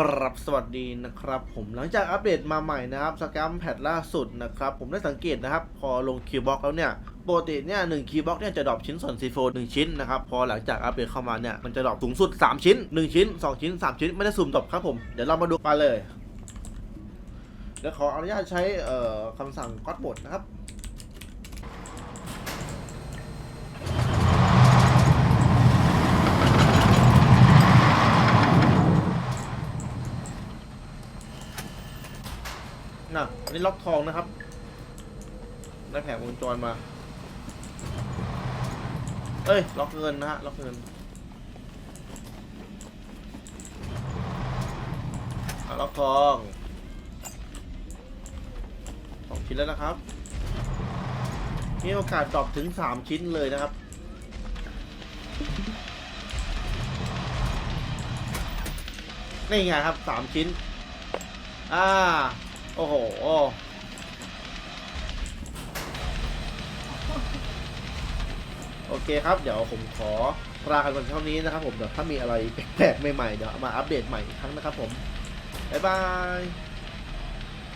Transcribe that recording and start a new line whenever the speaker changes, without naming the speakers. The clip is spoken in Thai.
กรับสวัสดีนะครับ ผมหลังจากอัปเดตมาใหม่นะครับสแกมแพทล่าสุดนะครับ ผมได้สังเกตนะครับ พอลงคิวบ็อกแล้วเนี่ยปกติเนี่ยหนึ่งคิวบ็อกเนี่ยจะดรอปชิ้นส่วนซีโฟหนึ่งชิ้นนะครับ พอหลังจากอัปเดตเข้ามาเนี่ย มันจะดรอปสูงสุด 3 ชิ้น 1 ชิ้น 2 ชิ้น 3 ชิ้น ไม่ได้สุ่มดรอปครับผม เดี๋ยวเรามาดูกันเลย เดี๋ยวขออนุญาตใช้คำสั่งก็อดบทนะครับ น่ะอันนี้ล็อกทองนะครับ ได้แผงวงจรมา เอ้ย ล็อกเงินนะฮะ ล็อกเงินล็อกทองสองชิ้นแล้วนะครับ มีโอกาสดรอปถึงสามชิ้นเลยนะครับนี่ไงครับสามชิ้น อ่า โอ้โห โอเคครับ เดี๋ยวผมขอลากันวันเท่านี้นะครับผม เดี๋ยวถ้ามีอะไรแปลกๆใหม่ๆ เดี๋ยวเอามาอัปเดตใหม่อีกครั้งนะครับผม บ๊ายบาย